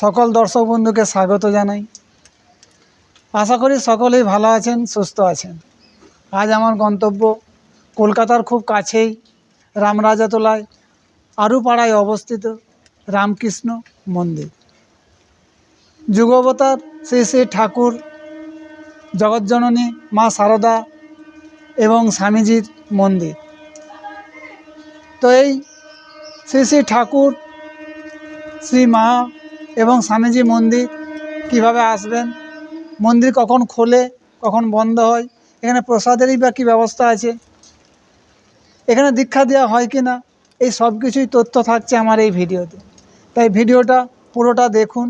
সকল দর্শক বন্ধুকে স্বাগত জানাই। আশা করি সকলেই ভালো আছেন, সুস্থ আছেন। আজ আমার গন্তব্য কলকাতার খুব কাছেই রামরাজাতলায় আরুপাড়ায় অবস্থিত রামকৃষ্ণ মন্দির। যুগবতার শ্রী শ্রী ঠাকুর, জগজ্জননী মা সারদা এবং স্বামীজির মন্দির। তো এই শ্রী শ্রী ঠাকুর, শ্রী মা এবং স্বামীজি মন্দির কীভাবে আসবেন? মন্দির কখন খোলে, কখন বন্ধ হয়, এখানে প্রসাদেরই বা কী ব্যবস্থা আছে? এখানে দীক্ষা দেওয়া হয় কি না? এই সব কিছুই তথ্য থাকছে আমার এই ভিডিওতে। তাই ভিডিওটা পুরোটা দেখুন,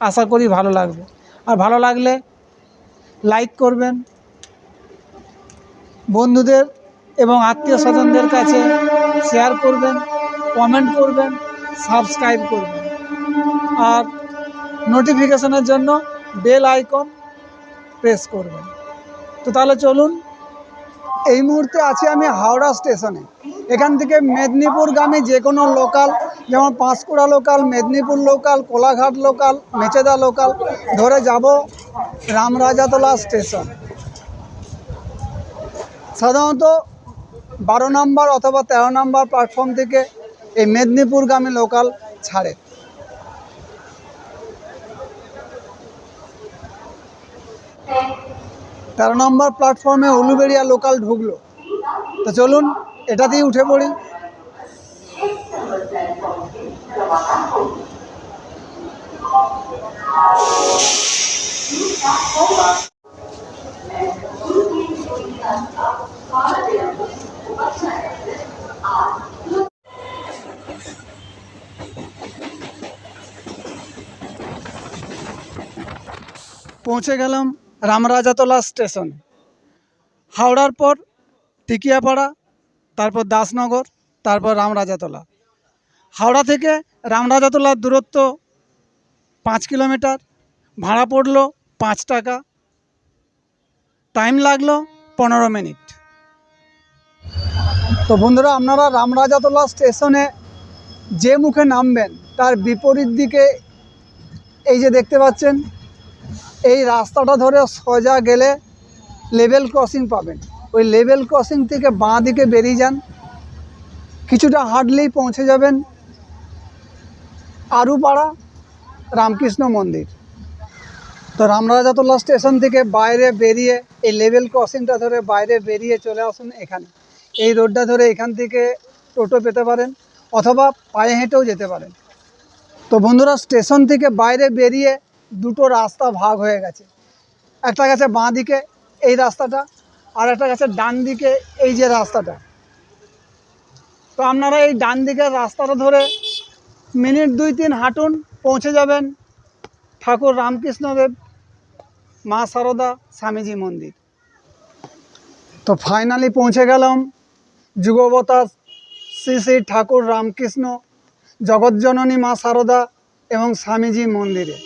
আশা করি ভালো লাগবে। আর ভালো লাগলে লাইক করবেন। বন্ধুদের এবং আত্মীয় স্বজনদের কাছে শেয়ার করবেন, কমেন্ট করবেন, সাবস্ক্রাইব করবেন। আর নোটিফিকেশনের জন্য বেল আইকন প্রেস করবেন। তো তাহলে চলুন, এই মুহূর্তে আছি আমি হাওড়া স্টেশনে। এখান থেকে মেদিনীপুরগামী যে কোনো লোকাল যেমন Panskura local Medinipur local Kolaghat local Mecheda local ধরে যাব রামরাজাতলা স্টেশন। সাধারণত বারো নম্বর অথবা তেরো নম্বর প্ল্যাটফর্ম থেকে এই মেদিনীপুরগামী লোকাল ছাড়ে। তেরো নম্বর প্ল্যাটফর্মে উলুবেড়িয়া লোকাল ঢুকলো। তো চলুন এটাতেই উঠে পড়ি। পৌঁছে গেলাম। রামরাজাতলা স্টেশন। হাওড়ার পর টিকিয়াপাড়া, তারপর দাসনগর, তারপর রামরাজাতলা। হাওড়া থেকে রামরাজাতলার দূরত্ব পাঁচ কিলোমিটার, ভাড়া পড়ল পাঁচ টাকা। টাইম লাগল পনেরো মিনিট। তো বন্ধুরা, আপনারা রামরাজাতলা স্টেশনে যে মুখে নামবেন, তার বিপরীত দিকে এই যে দেখতে পাচ্ছেন এই রাস্তাটা ধরে সোজা গেলে লেভেল ক্রসিং পাবেন। ওই লেভেল ক্রসিং থেকে বাঁ দিকে বেরিয়ে যান। কিছুটা হাঁটলেই পৌঁছে যাবেন আরুপাড়া রামকৃষ্ণ মন্দির। তো রামরাজাতলা স্টেশন থেকে বাইরে বেরিয়ে এই লেভেল ক্রসিংটা ধরে বাইরে বেরিয়ে চলে আসুন এখানে। এই রোডটা ধরে এখান থেকে টোটো পেতে পারেন অথবা পায়ে হেঁটেও যেতে পারেন। তো বন্ধুরা, স্টেশন থেকে বাইরে বেরিয়ে দুটো রাস্তা ভাগ হয়ে গেছে। একটা গেছে বাঁ দিকে এই রাস্তাটা, আর একটা গেছে ডান দিকে এই যে রাস্তাটা। তো আপনারা এই ডান দিকের রাস্তাটা ধরে মিনিট দুই তিন হাঁটুন, পৌঁছে যাবেন ঠাকুর রামকৃষ্ণদেব মা সারদা, স্বামীজি মন্দির। তো ফাইনালি পৌঁছে গেলাম যুগবতার শ্রী শ্রী ঠাকুর রামকৃষ্ণ, জগজ্জননী মা সারদা এবং স্বামীজি মন্দিরে।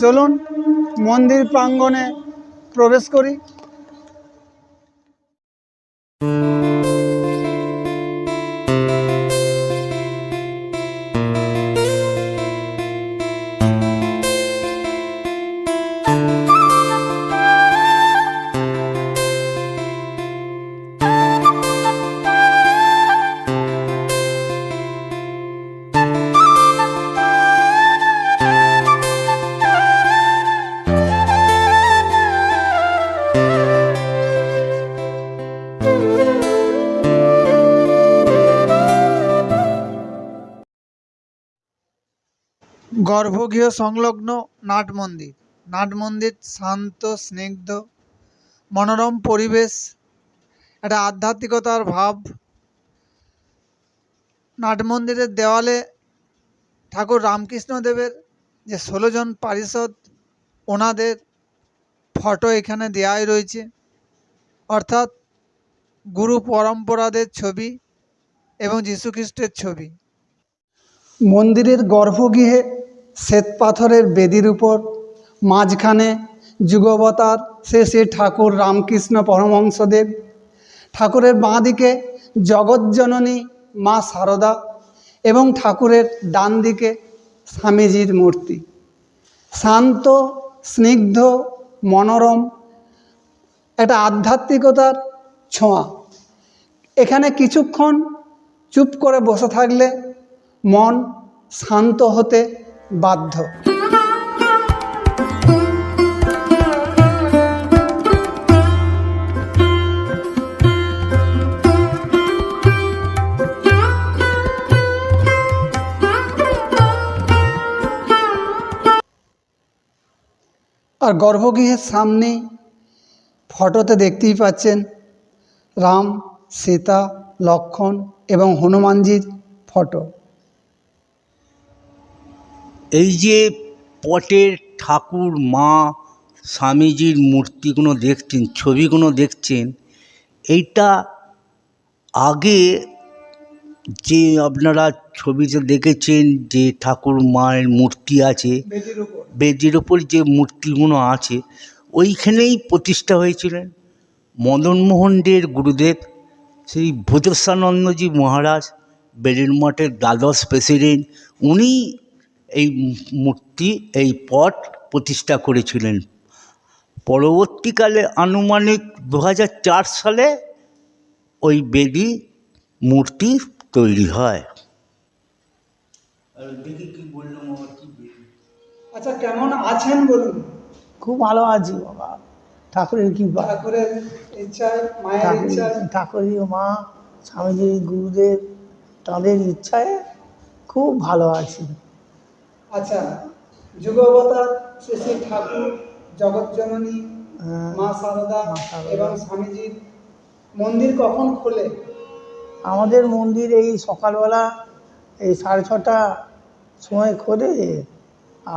চলুন মন্দির প্রাঙ্গণে প্রবেশ করি। গর্ভগৃহ সংলগ্ন নাট মন্দির। নাট মন্দির শান্ত, স্নিগ্ধ, মনোরম পরিবেশ, একটা আধ্যাত্মিকতার ভাব। নাট মন্দিরের দেওয়ালে ঠাকুর রামকৃষ্ণদেবের যে ষোলো জন পারিষদ, ওনাদের ফটো এখানে দেওয়াই রয়েছে। অর্থাৎ গুরু পরম্পরাদের ছবি এবং যীশুখ্রিস্টের ছবি। মন্দিরের গর্ভগৃহে শ্বেত পাথরের বেদির উপর, মাঝখানে যুগবতার শ্রী ঠাকুর রামকৃষ্ণ পরমহংসদেব। ঠাকুরের বাঁ দিকে জগজ্জননী মা সারদা এবং ঠাকুরের ডান দিকে স্বামীজির মূর্তি। শান্ত, স্নিগ্ধ, মনোরম একটা আধ্যাত্মিকতার ছোঁয়া। এখানে কিছুক্ষণ চুপ করে বসে থাকলে মন শান্ত হতে বাধ্য। আর গর্ভগৃহের সামনেই ফটোতে দেখতেই পাচ্ছেন রাম সীতা লক্ষণ এবং হনুমানজির ফটো। এই যে পটের ঠাকুর মা স্বামীজির মূর্তিগুলো দেখছেন ছবিগুলো দেখছেন এইটা আগে যে আপনারা ছবিতে দেখেছেন যে ঠাকুর মায়ের মূর্তি আছে বেদির ওপর যে মূর্তিগুলো আছে ওইখানেই প্রতিষ্ঠা হয়েছিলেন। মদনমোহন দের গুরুদেব শ্রী ভূতেশানন্দজি মহারাজ বেলুর মঠের দ্বাদশ প্রেসিডেন্ট উনি এই মূর্তি এই পট প্রতিষ্ঠা করেছিলেন। পরবর্তীকালে আনুমানিক দু হাজার চার সালে ওই বেদি মূর্তি তৈরি হয়। দেখি কি বললাম আবার কি আচ্ছা কেমন আছেন বলুন? খুব ভালো আছি বাবা। ঠাকুরের কৃপা। ঠাকুরের ইচ্ছায় মায়ের ইচ্ছায় ঠাকুরের মা স্বামীজি গুরুদেব তাদের ইচ্ছায় খুব ভালো আছি। আচ্ছা যুগবতার শ্রী শ্রী ঠাকুর জগৎজননী হ্যাঁ, মা সারদা এবং স্বামীজির মন্দির কখন খোলে? আমাদের মন্দির এই সকালবেলা এই সাড়ে ছটা সময় খোলে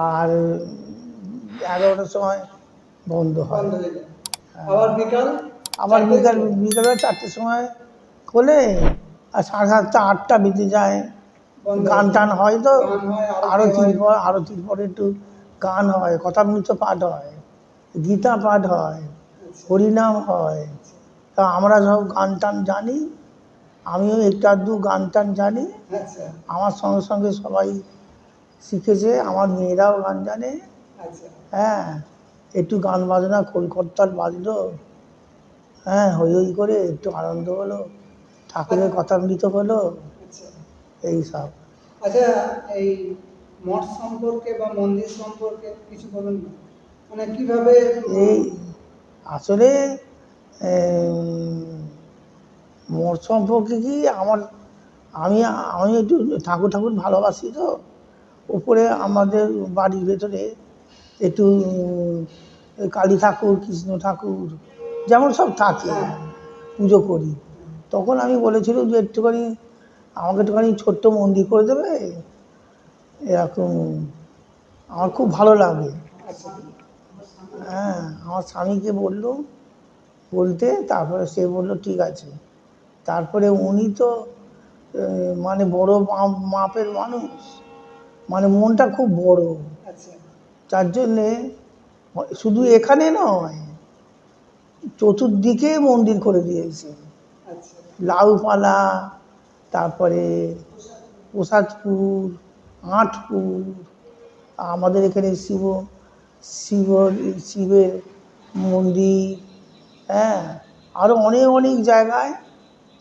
আর এগারোটার সময় বন্ধ হয়। হয়ে আবার বিকাল আবার বিকাল বিকালে চারটের সময় খোলে আর সাড়ে সাতটা আটটা বেজে যায়। গান টান হয় তো আরতির। পর আরতির পরে একটু গান হয় কথামৃত পাঠ হয় গীতা পাঠ হয় আচ্ছা, হরিনাম হয়। তা আমরা সব গান টান জানি আমিও একটু আধটু গান টান জানি। আচ্ছা। আমার সঙ্গে সঙ্গে সবাই শিখেছে আমার মেয়েরাও গান জানে। আচ্ছা। হ্যাঁ একটু গান বাজনা খোলকর্তাল বাজলো। হ্যাঁ হই হই করে একটু আনন্দ হলো ঠাকুরের কথা কথামৃত হলো। আচ্ছা এই সব। আচ্ছা এই মঠ সম্পর্কে বা মন্দির সম্পর্কে কিছু বলুন না। মানে কীভাবে এই আসলে মোর সম্পর্কে কি আমার আমি আমি একটু ঠাকুর ঠাকুর ভালোবাসি তো। উপরে আমাদের বাড়ির ভেতরে একটু কালী ঠাকুর কৃষ্ণ ঠাকুর যেমন সব থাকে পুজো করি। তখন আমি বলেছিলাম যে একটুখানি আমাকে একটুখানি ছোট্ট মন্দির করে দেবে এরকম আমার খুব ভালো লাগে। হ্যাঁ আমার স্বামীকে বলল বলতে তারপরে সে বলল ঠিক আছে। তারপরে উনি তো মানে বড় মাপের মানুষ মানে মনটা খুব বড়। আচ্ছা। তার জন্যে শুধু এখানে নয় চতুর্দিকে মন্দির করে দিয়েছে। আচ্ছা। লাউপালা তারপরে প্রসাদপুর আটপুর আমাদের এখানে শিব শিব, শিবের মন্দির হ্যাঁ আরও অনেক অনেক জায়গায়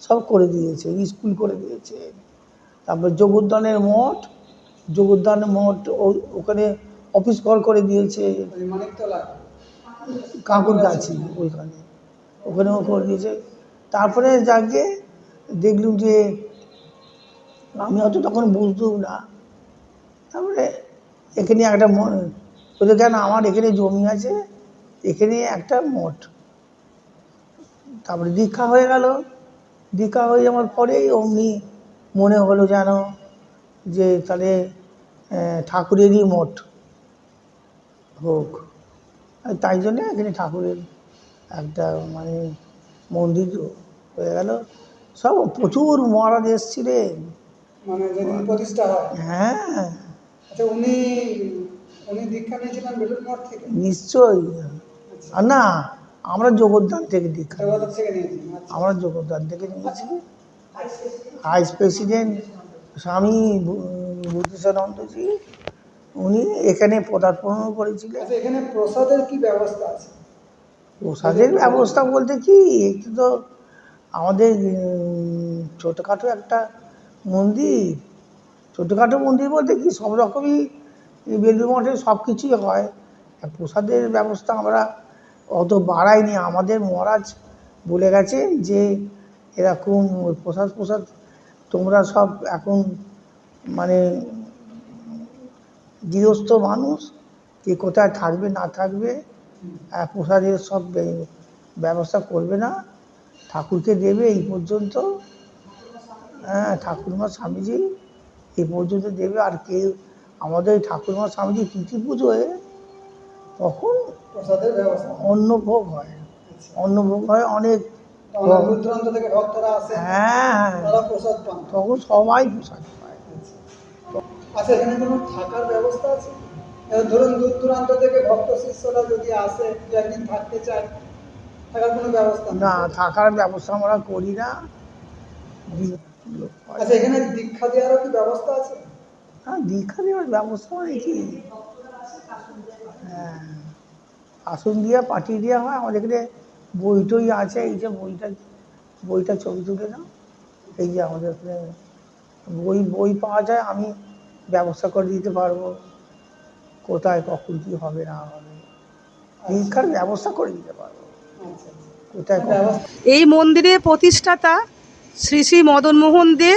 সব করে দিয়েছে, স্কুল করে দিয়েছে। তারপর যোগোদ্যানের মঠ যোগোদ্যান মঠ ওখানে অফিস ঘর করে দিয়েছে। কাকুর কাছে ওইখানে ওখানেও করে দিয়েছে। তারপরে যাকে দেখলুম যে আমি অত তখন বুঝতুম না। তারপরে এখানে একটা বলছে, কেন আমার এখানে জমি আছে? এখানে একটা মঠ। তারপরে দীক্ষা হয়ে গেল। দীক্ষা হয়ে যাওয়ার পরেই অমনি মনে হলো যেন যে তাহলে ঠাকুরেরই মঠ হোক। তাই জন্যে এখানে ঠাকুরের একটা মানে মন্দির হয়ে গেল। সব প্রচুর মহারাজ এসছিলেন। মানে যেদিন প্রতিষ্ঠা হয়। হ্যাঁ। আচ্ছা উনি উনি দীক্ষা নিয়েছিলেন বেলুর মঠ থেকে? নিশ্চয়ই। আচ্ছা। না আমরা জগদ্দান থেকে দীক্ষা আচ্ছা। আমরা জগদ্দান থেকে নিয়েছি। ভাইস প্রেসিডেন্ট স্বামী বুদ্ধিসানন্দজি উনি এখানে পদার্পণ করেছিলেন। আচ্ছা এখানে প্রসাদের কি ব্যবস্থা আছে? প্রসাদের ব্যবস্থা বলতে কি একটু তো আমাদের ছোটোখাটো একটা মন্দির? ছোটোখাটো মন্দির বলতে কি সব রকমই বেলুড় মঠে সব কিছুই হয়। প্রসাদের ব্যবস্থা আমরা অত বাড়াইনি। আমাদের মহারাজ বলে গেছে যে, এরকম প্রসাদ প্রসাদ তোমরা সব এখন মানে গৃহস্থ মানুষ, কে কোথায় থাকবে, না থাকবে প্রসাদের সব ব্যবস্থা করবে না। ঠাকুরকে দেবে এই পর্যন্ত। হ্যাঁ ঠাকুরমা স্বামীজি এ পর্যন্ত দেবে আর কেউ আমাদের ঠাকুরমা স্বামীজি তিথি পুজোয় তখন অন্নভোগ হয়। অন্নভোগ হয় অনেক হ্যাঁ হ্যাঁ। তখন সবাই প্রসাদ পায়। আচ্ছা এখানে কোনো থাকার ব্যবস্থা আছে? ধরুন দূর দূরান্ত থেকে ভক্ত শিষ্যরা যদি আসে দু একদিন থাকতে চায় থাকার কোনো ব্যবস্থা না থাকার ব্যবস্থা আমরা করি না। আচ্ছা এখানে দীক্ষা দেওয়ারও কি ব্যবস্থা আছে? হ্যাঁ দীক্ষা দেওয়ার ব্যবস্থা মানে কি হ্যাঁ আসন দিয়ে পাঠিয়ে দেওয়া হয়। আমাদের এখানে বই টই আছে এই যে বইটা বইটা ছবি তুলে না এই যে আমাদের এখানে বই বই পাওয়া যায় আমি ব্যবস্থা করে দিতে পারব। কোথায় কখন কী হবে না হবে। দীক্ষার ব্যবস্থা করে দিতে পারব। আচ্ছা কোথায় কখন- এই মন্দিরের প্রতিষ্ঠাতা শ্রী শ্রী মদনমোহন দে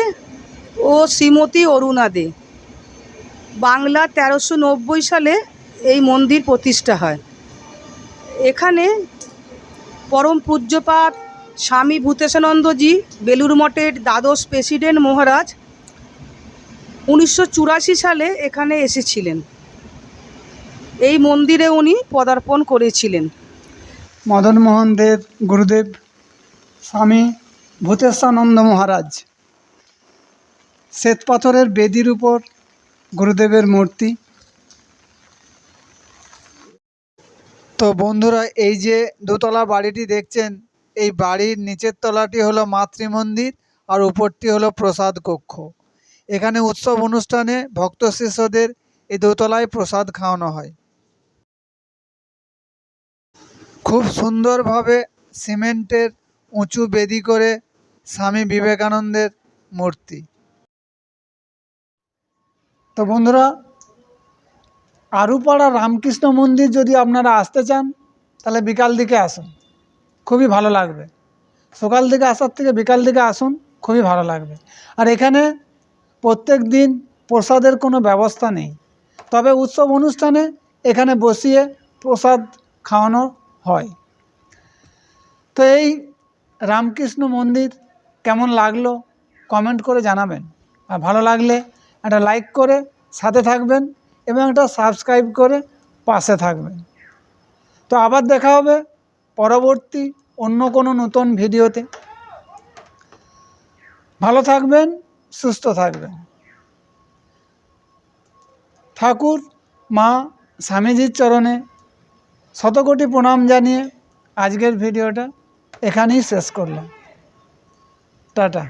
ও শ্রীমতী অরুণা দে। বাংলা তেরোশো নব্বই সালে এই মন্দির প্রতিষ্ঠা হয়। এখানে পরম পূজ্যপাত স্বামী ভূতেশানন্দজি বেলুর মঠের দ্বাদশ প্রেসিডেন্ট মহারাজ উনিশশো চুরাশি সালে এখানে এসেছিলেন। এই মন্দিরে উনি পদার্পণ করেছিলেন। মদন মোহন দেব গুরুদেব, স্বামী ভূতেশানন্দ মহারাজ, শ্বেত পাথরের বেদির উপর গুরুদেবের মূর্তি। তো বন্ধুরা, এই যে দোতলা বাড়িটি দেখছেন, এই বাড়ির নিচের তলাটি হলো মাতৃমন্দির আর উপরটি হলো প্রসাদ কক্ষ। এখানে উৎসব অনুষ্ঠানে ভক্ত শিষ্যদের এই দোতলায় প্রসাদ খাওয়ানো হয়। খুব সুন্দরভাবে সিমেন্টের উঁচু বেদি করে স্বামী বিবেকানন্দের মূর্তি। তো বন্ধুরা, আরুপাড়া রামকৃষ্ণ মন্দির যদি আপনারা আসতে চান, তাহলে বিকাল দিকে আসুন। খুবই ভালো লাগবে। সকাল দিকে আসার থেকে বিকাল দিকে আসুন, খুবই ভালো লাগবে। আর এখানে প্রত্যেক দিন প্রসাদের কোনো ব্যবস্থা নেই। তবে উৎসব অনুষ্ঠানে এখানে বসিয়ে প্রসাদ খাওয়ানো হয়। তো এই রামকৃষ্ণ মন্দির কেমন লাগল কমেন্ট করে জানাবেন। আর ভালো লাগলে একটা লাইক করে সাথে থাকবেন এবং একটা সাবস্ক্রাইব করে পাশে থাকবেন। তো আবার দেখা হবে পরবর্তী অন্য কোনো নতুন ভিডিওতে। ভালো থাকবেন, সুস্থ থাকবেন। ঠাকুর, মা, স্বামীজির চরণে শতকোটি প্রণাম জানিয়ে আজকের ভিডিওটা এখানেই শেষ করলাম। টাটা